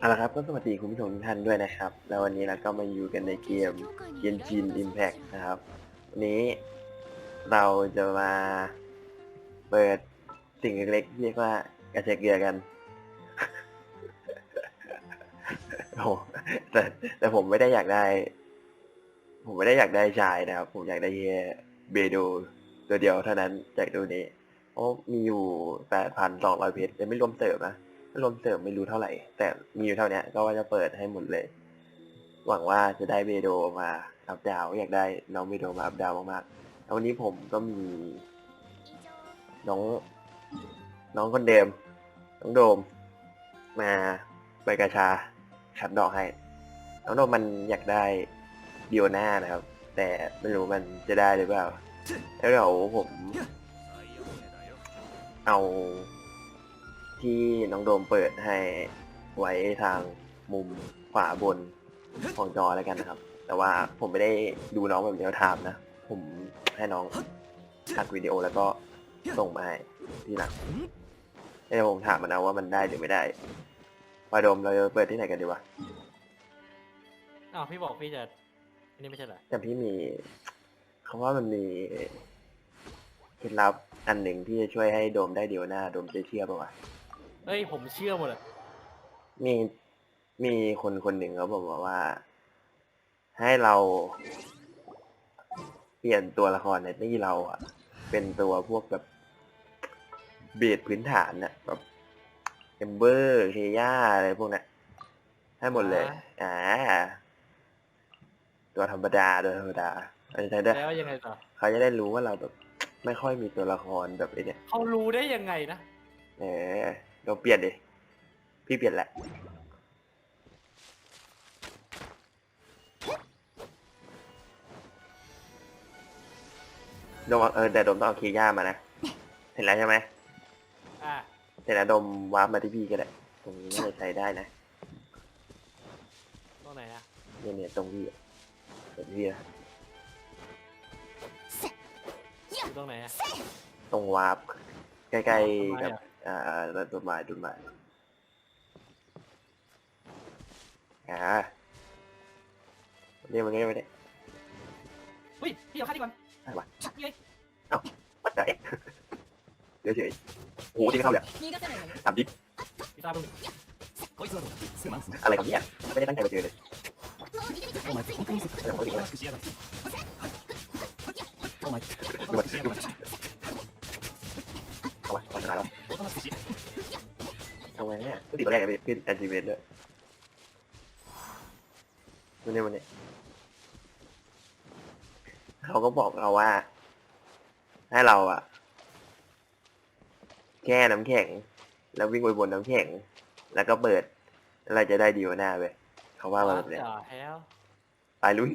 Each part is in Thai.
เอาละครับก็สวัสดีคุณผู้ชมทุกท่านด้วยนะครับ แล้ววันนี้เราก็มาอยู่กันในเกมเกนจินอิมแพกนะครับ วันนี้เราจะมาเปิดสิ่งเล็กๆที่เรียกว่ากระเชกเกลือกัน โอ้แต่แต่ผมไม่ได้อยากได้ ผมไม่ได้อยากได้ชายนะครับ ผมอยากได้แค่เบโดตัวเดียวเท่านั้นจากตัวนี้เพราะมีอยู่แปดพันสองร้อยเพชรยังไม่รวมเสริมนะ รวมเสริมไม่รู้เท่าไหร่ แต่มีอยู่เท่านี้ก็ว่าจะเปิดให้หมดเลย หวังว่าจะได้เบโดมาอัพดาวอยากได้น้องเบโดมาอัพดาวมากๆแล้ววันนี้ผมก็มี น้อง น้องคนเดิมน้องโดม มาไปกระชาขัดดอกให้ น้องโดมมันอยากได้เดียวหน้านะครับ แต่ไม่รู้มันจะได้หรือเปล่า แล้วเดี๋ยวผม เอา ที่น้องโดมเปิดให้ไว้ทางมุมขวาบนของจอแล้วกันนะครับ แต่ว่าผมไม่ได้ดูน้องแบบเดียวทามนะ ผมให้น้องอัดวิดีโอแล้วก็ส่งมาให้ทีหลังเดี๋ยวผมถามมันนะว่ามันได้หรือไม่ได้ปาดมเราจะเปิดที่ไหนกันดีวะอ้าวพี่บอกพี่จะอันนี้ไม่ใช่เหรอแต่พี่มีคำว่ามันมีเคล็ดลับอันหนึ่งที่จะช่วยให้โดมได้เดียวหน้าโดมจะเชื่อป่าวะ เอ้ยผมเชื่อหมดเลยมีมีคนคนหนึ่งเขาบอกว่า ให้เรา เปลี่ยนตัวละครในที่เราอะเป็นตัวพวกแบบเบสพื้นฐานน่ะแบบเอมเบอร์เฮย่าอะไรพวกนั้นให้หมดเลย อ่า ตัวธรรมดาตัวธรรมดาเอาใช้ได้แล้วยังไงต่อเขาจะได้รู้ว่าเราแบบ ไม่ค่อยมีตัวละครแบบไอ้เนี่ยเขารู้ได้ยังไงนะเออ เราเปลี่ยนดิพี่เปลี่ยนแหละโดมเอาเออแต่โดมต้องเอาคีย์ย่ามานะ เห็นแล้วใช่ไหมอ่าเสร็จแล้วโดมวาร์ปมาที่พี่ก็ได้ ตรงนี้น่าจะใช้ได้นะตรงไหนอะเนี่ยเนี่ยตรงพี่อะตรงพี่นะอยู่ตรงไหนอะตรงวาร์ปใกล้ๆต้กับนไม้ อ่าดูมาดูมาอ่าเนี่ยมันไยไเนี่ยอุ้ยพี่เอาค่าดีก่อนอะไรวะนี่ไงเอ้าวัดไหนเดี๋ยวเฉยโอ้โหที่ไม่เข้าเลยสามดิบพี่ตาบุ้อะไรกันเนี่ยไม่ได้ตั้งใจมาเจอเลยโอ้ เอาไงเนี่ยก็ติดตัวแรกเลยพี่แอนติเวนด้วยวันนี้วันนี้เขาก็บอกเราว่า ให้เราอะแช่น้ำแข็ง แล้ววิ่งไปบนน้ำแข็ง แล้วก็เปิดแล้วเราจะได้ดีกว่าหน้าเว้ยเขาว่ามาแบบเนี้ยจ่าแฮลไปลุย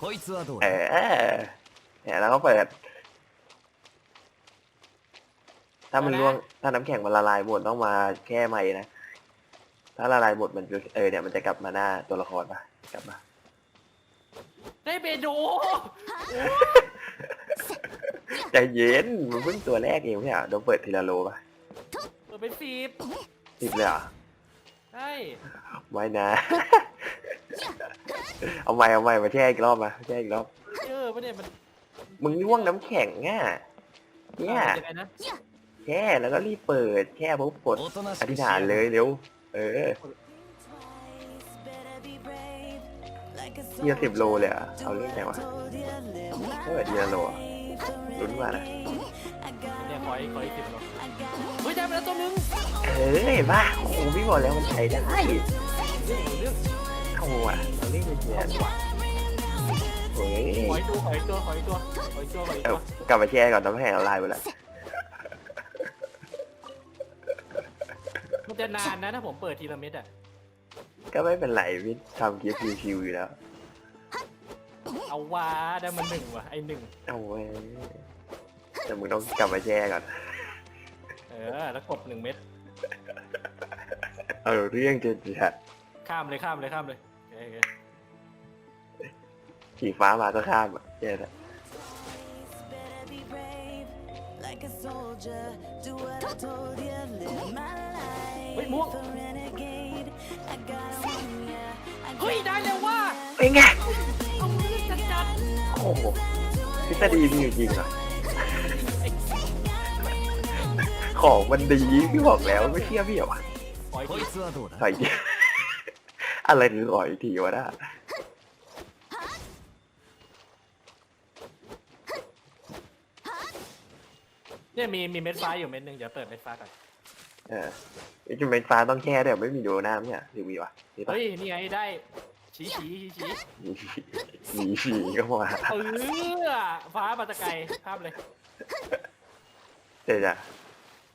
こいつはどう เอ だ อเนี่ยแล้วก็เปิด ถ้ามันร่วง ถ้าน้ำแข็งมันละลายหมดต้องมาแค่ใหม่นะ ถ้าละลายหมดมันจะเออเนี่ยมันจะกลับมาหน้าตัวละครปะกลับมา ได้เบโด ใจเย็น มันเพิ่งตัวแรกเองไม่ใช่เหรอต้องเปิดทีละโลปะ เปิดเป็นสิบ สิบเลยเหรอ ใช่ ไม่นะ เอาใหม่เอาใหม่มาแช่อีกรอบมาแช่อีกรอบ เออไม่ได้มัน มึงร่วงน้ำแข็งอ่ะเนี่ย ยังไงนะ แช่แล้วก็รีบเปิดแช่ปุ๊บกด おとなし อ く ธิษ し ฐาน や เล がっ ยเร็ว เออ ทีละสิบโลเลยอ่ะ เอาเรื่องไหนวะ เอ เออทีละโลอะลุ้นว่านะ เนี่ยขออีกขออีกสิบโลเฮ้ยได้ไปแล้วตัวนึง เออเห็นป่ะโอ้โหพี่บอกแล้วมันใช้ได้ เรื่องเรื่อง เอา อะเราเล่นเชียร์โอ้ยขออีกตัวขออีกตัวขออีกตัวขออีกตัวขออีกเอ้าตัวกลับมาแช่ก่อนน้ำแข็งละลายไปแล้วมันจะนานนะถ้าผมเปิดทีละเม็ดอะก็ไม่เป็นไรพี่ทำคลิปชิวๆอยู่แล้วเอาว่าได้มาหนึ่งว่ะไอหนึ่งเอาเว้ยแต่มึงต้องกลับมาแช่ก่อน เออ แล้วกดหนึ่งเม็ดเอาเรื่องจะจัดข้ามเลยข้ามเลยข้ามเลย โอเคโอเค สีฟ้ามาก็ข้ามอ่ะแช่แล้ว Better be brave like a soldier. Do what I told you, live my life. เฮ้ยม่วง A renegade. I gotta win ya. I เฮ้ย ได้เร็วว่ะ เป็นไง เอามือจัดจัด โอ้โหทฤษฎีมีอยู่จริงเหรอของมันดีพี่บอกแล้วไม่เชื่อพี่เหรอวะ ขออีก こ ที いつはどうだ ถอยที อะ ไรคือถอยทีวะน่ะเนี่ยมีมีเม็ดฟ้าอยู่เม็ดหนึงเดี๋ยวเปิดเม็ดฟ้าก่อนเออจุดเป็นฟ้าต้องแค่เดี๋ยวไม่มีโดน้ำเนี่ยหรือมีวะมีปะเฮ้ยนี่ไงได้ชี้ชี้ชี้ชี้มีฉี่ก็มาเออฟ้ามาแตะไกลภาพเลยเดี๋ยวจะ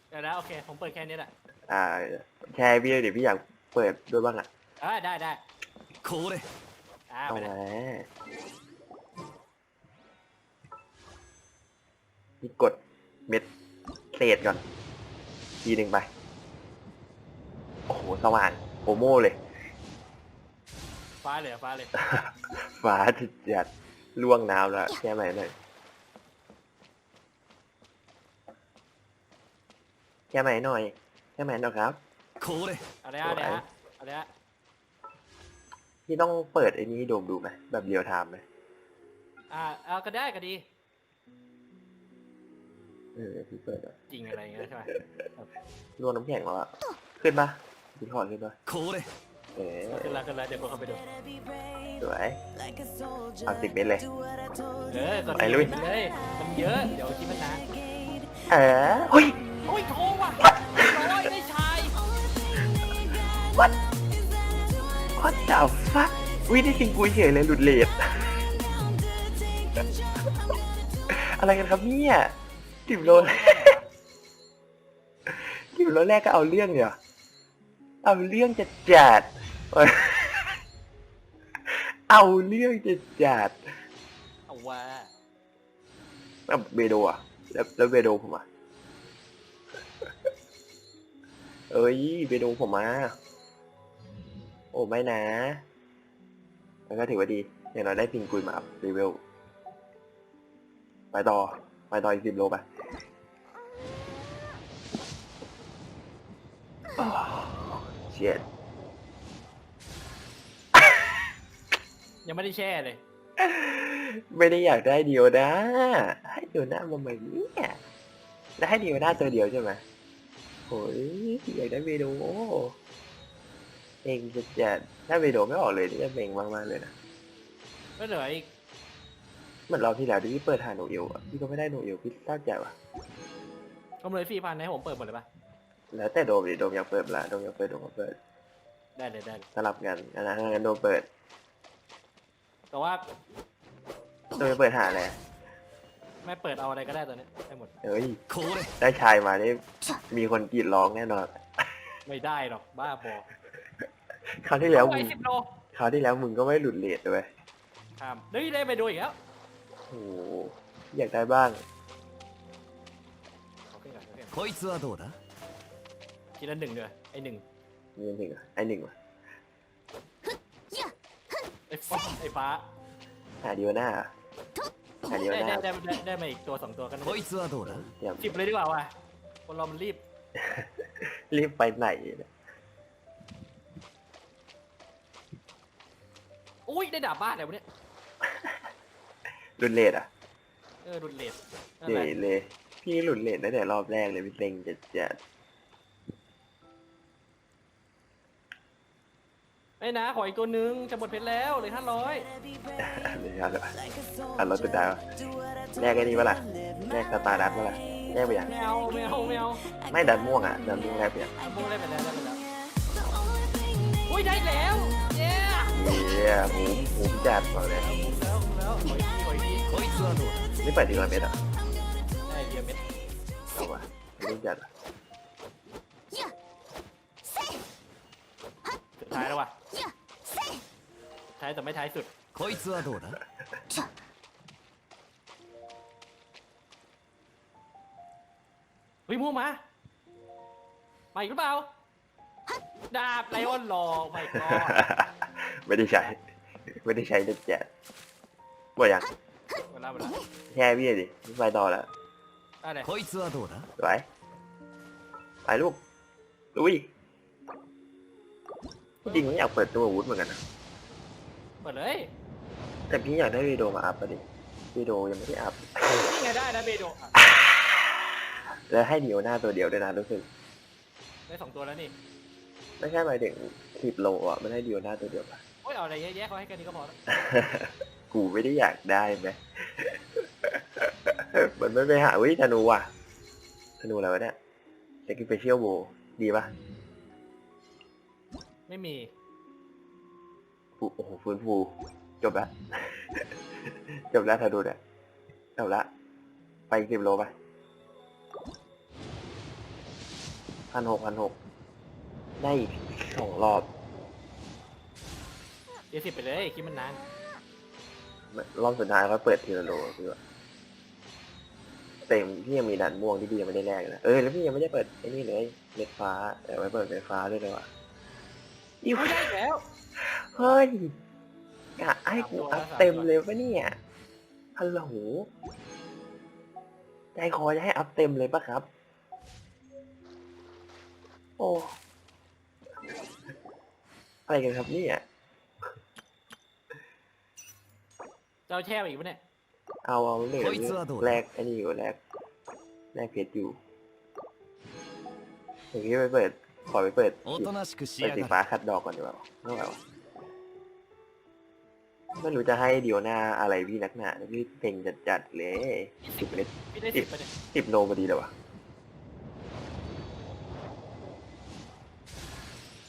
เดี๋ยวนะโอเคผมเปิดแค่นี้แหละอ่าแชร์พี่เลยเดี๋ยวพี่อยากเปิดด้วยบ้างอะ อ่าได้ได้ これ อ่า เอา ไปเลย มาพี่กดเม็ดเศษก่อน ทีหนึ่งไป โอ้โห สว่างโอโม่เลย ฟ้าเลยอะฟ้าเลย ฟ้าจิดจัดล่วงน้ำแล้วแค่ไหนหน่อยแค่ไหนหน่อยแค่ไหนหน่อยครับ これ เอาเลยฮะเอาเลยฮะเอาเลยฮะ พี่ต้องเปิดไอ้นี้ให้โดมดูไหมแบบเรียวไทม์ไหมอ่าเอาก็ได้ก็ดี เออพี่เปิดอะจริงอะไรอย่างเงี้ยใช่ไหมรวมน้ำแข็งแล้วอะขึ้นปะพี่ขอขึ้นปะこれเออขึ้นละขึ้นละเดี๋ยวกดเข้าไปดู better be brave. สวย Like a soldier. เอาสิบเมตรเลย Do what I told เอ you. อกดไปลุยไปเลยมันเยอะเดี๋ยวคิดมันนาน Renegade. เออเฮ้ยโอ้ยโทรว่ะร้อยไม่ใช่ what what the fuck วิได้ชิงกุยเฉยเลยหลุดเลทอะไรกันครับเนี่ยสิบโลแรกสิบโลแรกก็เอาเรื่องเนี่ยเอาเรื่องจะจัด เอาเรื่องจะจัดเอาว่าแล้วเบโดอะ แล้วแล้วเบโดผมอะ เอ้ยเบโดผมมา โอ้ไม่นะมันก็ถือว่าดี อย่างน้อยได้พิงกุยมาอัพรีเวล ไปต่อ ไปต่ออีกสิบโลไปเชียดยังไม่ได้แช่เลย ไม่ได้อยากได้เดียวนะ ให้เดียวหน้ามาใหม่เนี่ยแล้วให้เดียวหน้าตัวเดียวใช่ไหมโอ้ยอยากได้เวโดเองจะจะถ้าเวโดไม่ออกเลยนี่จะเมงมากๆเลยนะก็เหลืออีกเหมือนรอบที่แล้วที่พี่เปิดหาโนเอลอะพี่ก็ไม่ได้โนเอลพี่เศร้าใจว่ะก็เลยสี่พันให้ผมเปิดหมดเลยปะแล้วแต่โดมดิโดมอยากเปิดเวละโดมอยากเปิดโดมก็เปิดได้เลยได้เลยสลับกันอันนั้นงั้นโดมเปิดแต่ว่าโดมจะเปิดหาอะไรไม่เปิดเอาอะไรก็ได้ตอนนี้ได้หมดเอ้ยこれได้ชายมานี่มีคนกรีดร้องแน่นอน ไม่ได้หรอกบ้าพอ คราวที่แล้ว ไป มึง สิบโล คราวที่แล้วมึงก็ไม่หลุดเลทด้วย ข้ามเฮ้ยได้ไปดูอีกแล้ว โอ้โหอยากได้บ้าง โอเคก่อนโอเค こいつはどうだ ทีละหนึ่งเดือนไอหนึ่ง มีหนึ่งอะไอหนึ่งวะ ไอฟ้าไอฟ้า หาเดียวหน้าอะหาเดียว ได้ หน้า ได้ได้ได้ได้มาอีกตัวสองตัวกัน こいつはどうだ เตรียม สิบเลยดีกว่าว่ะคนเรามันรีบ รีบไปไหนเนี่ย อุ้ยได้ดาบบ้านอะไรวะเนี่ยหลุดเลทอะเออรุนเลดนั่นเดแหละเลยพี่หลุดเลทตั้งแต่รอบแรกเลยพี่เซ็งจะจะไอ้นะขออีกตัวหนึงจะหมดเพชรแล้วเหลยห้าร้อยเลยครับ Like a อะรถติด soldier. ดาว Do what I told แรกไอ้นี่ปะล่ะ you, live แรกสตาร์ดัตปะล่ะแรกไปยังไม่เอาไม่เอาไม่เอาไม่ดันม่วงอะดันม่วงแรกไปยังโม่ได้ไปแล้วได้ไปแล้วอุ้ยได้แล้ว เย้ เย้หูหูจัดบอกเลย แล้วแล้วขออีกทีขออีกที こいつはどうだ นี่เปิดทีละเม็ดอ่ะ ได้เดียวเม็ด เอาวะไม่รู้จัดอะ สุดท้ายแล้วว่ะท้ายแต่ไม่ท้ายสุด こいつはどうだ เฮ้ยมูมามาอีกหรือเปล่าดาบไลออนรอไม่ก็ ไม่ได้ใช้ ไม่ได้ใช้จะจัดหมดยัง เวลาเวลา แช่พี่ดิไปต่อแล้ว ได้เลย こいつはどうだ สวยไปลูกลุยจริงๆไม่อยากเปิดตัวอาวุธเหมือนกันนะ เปิดเลย แต่พี่อยากได้วีดีโอมาอัพอะดิวีดีโอยังไม่ได้อัพ นี่ไงได้นะเบโดอ่ะ แล้วให้เดียวหน้าตัวเดียวด้วยนะรู้สึก ได้สองตัวแล้วนี่ ไม่ใช่หมายถึงสิบโลอ่ะไม่ได้เดียวหน้าตัวเดียวปะ โอ้ยเอาอะไรเยอะแยะเขาให้แค่นี้ก็พอแล้วกูไม่ได้อยากได้ไหม มันไม่ไปหาวิธนูว่ะธนูอะไรวะเนี่ยเซ็กิเปเชียลโบดีปะไม่มีฟูโอ้โหฟื้นฟู จบละ จบแล้วธนูเนี่ยจบละ ไปอีกสิบโลไปพันหกพันหกได้อีกสองรอบเดี๋ ยวสิบไปเลย คิดมันนาน รอบสุดท้ายก็เปิดทีละโลคือว่าเต็มพี่ยังมีด่านม่วงที่พี่ยังไม่ได้แลกเลยนะเออแล้วพี่ยังไม่ได้เปิดไอ้นี่เลยเม็ดฟ้าแต่ไว้เปิดเม็ดฟ้าด้วยเลยว่ะอิวไม่ได้อีกแล้ว เฮ้ยกะให้กูอัพเต็มเลยปะเนี่ยฮัลโหลใจคอจะให้อัพเต็มเลยปะครับ โอ้อะไรกันครับเนี่ย จะเอาแช่ไปอีกปะเนี่ยเอาเอาเหลืแลกอันนี้อยู่แลกแลกเพชรอยู่อย่างนี้ไปเปิด ขอไปเปิดไปตีฟ้าคัดดอกก่อนดีกว่าไม่ไหวไม่รู้จะให้เดียวหน้าอะไรพี่นักหนาพี่เพ่งจัดจัดเลยสิบเมตรสิบสิบโนพอดีเลยวะ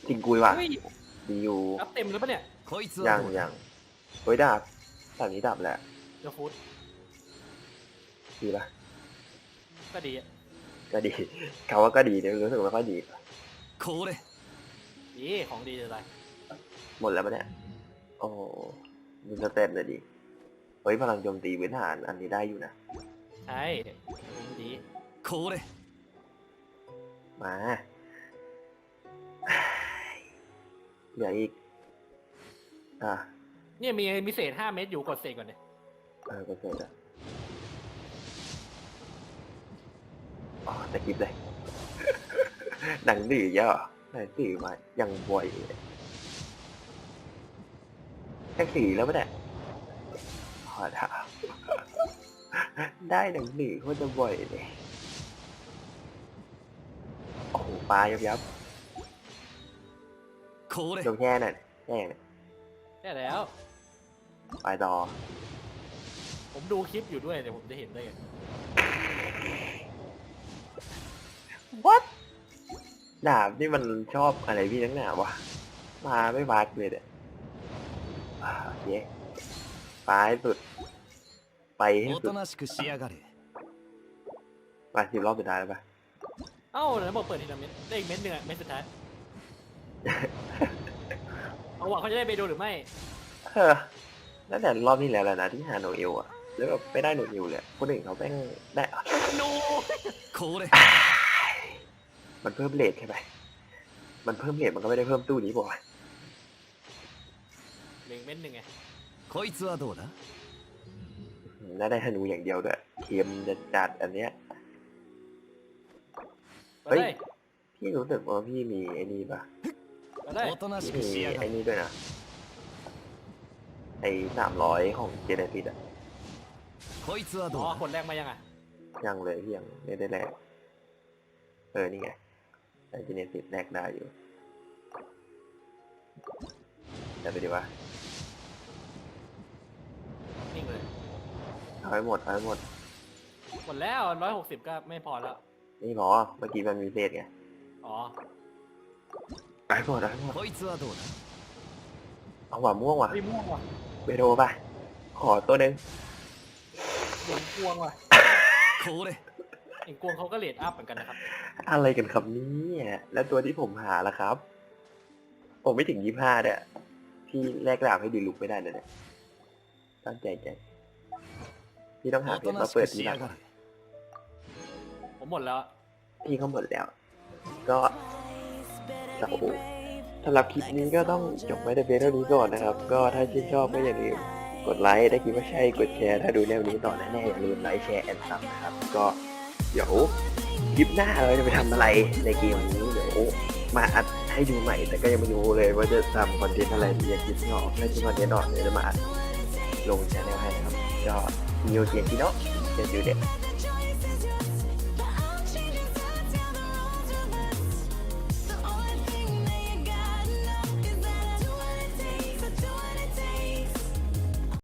จริงกุยว่ะดีอยู่เต็มหรือปะเนี่ยยังยังเฮ้ยดาบ ดาบนี้ดับแหละ เดี๋ยวฟูด ดีปะ ก็ดีอะ ก็ดี เขาว่าก็ดีแต่รู้สึกไม่ค่อยดี これ ดีของดีเลย หมดแล้วปะเนี่ย โอ้ดูสเต็ปเลยดิเฮ้ยพลังโจมตีพื้นฐานอันนี้ได้อยู่นะ ใช่ดี これ มา เหลืออีก อ่ะ เนี่ยมีมีเศษห้าเม็ดอยู่กดเศษก่อนเนี่ยเออก็เสร็จแล้วอ๋อแต่คลิปเลย หนังดื้อเยอะหนังดื้อมายังบ่อยเลยแค่สี่แล้วปะเนี่ยขอถามได้หนังดื้อโคตรจะบ่อยเลยโอ้โหปลายับยับこれโดนแค่น่ะแค่น่ะได้แล้ว ไปต่อ ผมดูคลิปอยู่ด้วยเดี๋ยวผมจะเห็นได้ไง What ดาบนี่มันชอบอะไรพี่นักหนาวะ มาไม่บาดเลยเนี่ยอ่าโอเคไปให้สุด ไปให้ お สุ と ด なしくしやがれ ไปสิบรอบสุดท้ายแล้วปะ เอ้าเดี๋ยวบอกเปิดทีละเม็ดได้อีกเม็ดหนึ่งอะเม็ดสุดท้าย เอาหวังเขาจะได้ไปดูหรือไม่ เออ นั่นแต่รอบนี้แล้วแหละนะที่หาโนเอลอะแล้วแบบไม่ได้โนเอลเลยคนอื่นเขาแม่งได้อะ โน これ มันเพิ่มเลทใช่ไหมมันเพิ่มเลทมันก็ไม่ได้เพิ่มตู้นี้บอก เหลืออกเม็ดหนึ่งไง こいつはどうだ น่าได้ธนูอย่างเดียวด้วยเค็มจะจัดอันเนี้ย ไปเลย พี่รู้สึกว่าพี่มีไอ้นี่ปะ ไปเลย おとなし พี่ く มี しやが ไอ้ れ นี่ด้วยนะ ไ อ้สามร้อยของเจเนซิสอะ こいつはど อ๋ う อ だ คนแรกมายังอ่ะ ยังเลยพี่ยังไม่ได้แลกเออ นี่ไงไอ้เจเนซิสแลกได้อยู่แต่ไปดีวะ นิ่งเลย เอาให้หมดเอาให้หมด หมดแล้วร้อยหกสิบก็ไม่พอแล้ว นี่พอเมื่อกี้มันมีเศษไง อ๋อ เอาให้หมดเอาให้หมด こいつはどうだ เอาหวานม่วงว่ะ ไม่ม่วงว่ะ ไปโดป่ะ ขอตัวหนึ่งเหงกวงว่ะこれเลยหงนกวงเขาก็เลดอัพเหมือนกันนะครับอะไรกันครับนี่แล้วตัวที่ผมหาล่ะครับ ผมไม่ถึงยี่ห้าเนี่ยพี่แรกล่าบให้ดีลุกไม่ได้เลเนี่ยตั้งใจใจงพี่ต้องหาเพจมาเปิดที่หลังผมหมดแล้ว พี่เขาหมดแล้ว ก็ โอ้ สำหรับคลิปนี้ก็ต้องจบไว้แต่เพียงเท่านี้ก่อนนะครับ ก็ถ้าชื่นชอบก็อย่าลืมกดไลค์ถ้าคิดว่าใช่กดแชร์ถ้าดูแนวนี้ต่อแน่ๆอย่าลืมไลค์แชร์แอนซับนะครับ ก็เดี๋ยวคลิปหน้าเราจะไปทำอะไรในเกมนี้เดี๋ยวมาอัดให้ดูใหม่ แต่ก็ยังไม่รู้เลยว่าจะทำคอนเทนต์อะไรอยางคิดไม่ออกถ้าคิดคอนเทนต์ออกเดี๋ยวจะมาอัดลงแช anel ให้ครับ ก็มีโอเคที่เนาะเดี๋ยวดูเด็ด